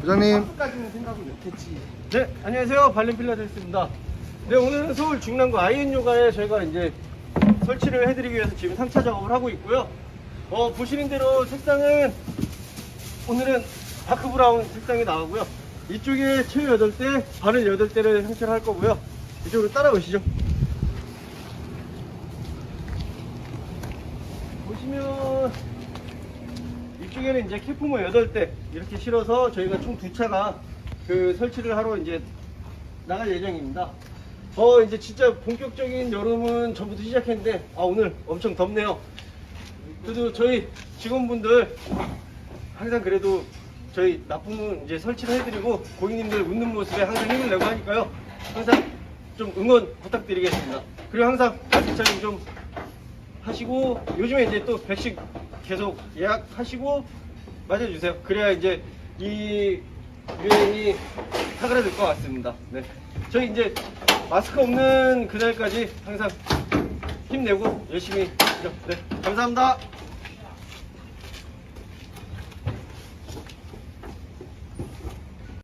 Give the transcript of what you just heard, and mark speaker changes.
Speaker 1: 부장님
Speaker 2: 까지는 생각을 못했지. 네, 안녕하세요. 발렌 필라데스입니다. 네, 오늘은 서울 중랑구 아이엔 요가에 저희가 이제 설치를 해드리기 위해서 지금 3차 작업을 하고 있고요. 어, 보시는 대로 색상은 오늘은 다크 브라운 색상이 나오고요. 이쪽에 최 8대, 바늘 8대를 형체를 할 거고요. 이쪽으로 따라오시죠. 보시면 이쪽에는 이제 캐프모 8대 이렇게 실어서 저희가 총 두 차가 그 설치를 하러 이제 나갈 예정입니다. 어 이제 진짜 본격적인 여름은 전부터 시작했는데 아 오늘 엄청 덥네요. 그래도 저희 직원분들 항상 그래도 저희 납품은 이제 설치를 해드리고 고객님들 웃는 모습에 항상 힘을 내고 하니까요. 항상 좀 응원 부탁드리겠습니다. 그리고 항상 말씀처럼 좀 하시고 요즘에 이제 또 백신 계속 예약하시고 맞아주세요. 그래야 이제 이 유행이 사그라들 것 같습니다. 네. 저희 이제 마스크 없는 그날까지 항상 힘내고 열심히 하죠. 네. 감사합니다.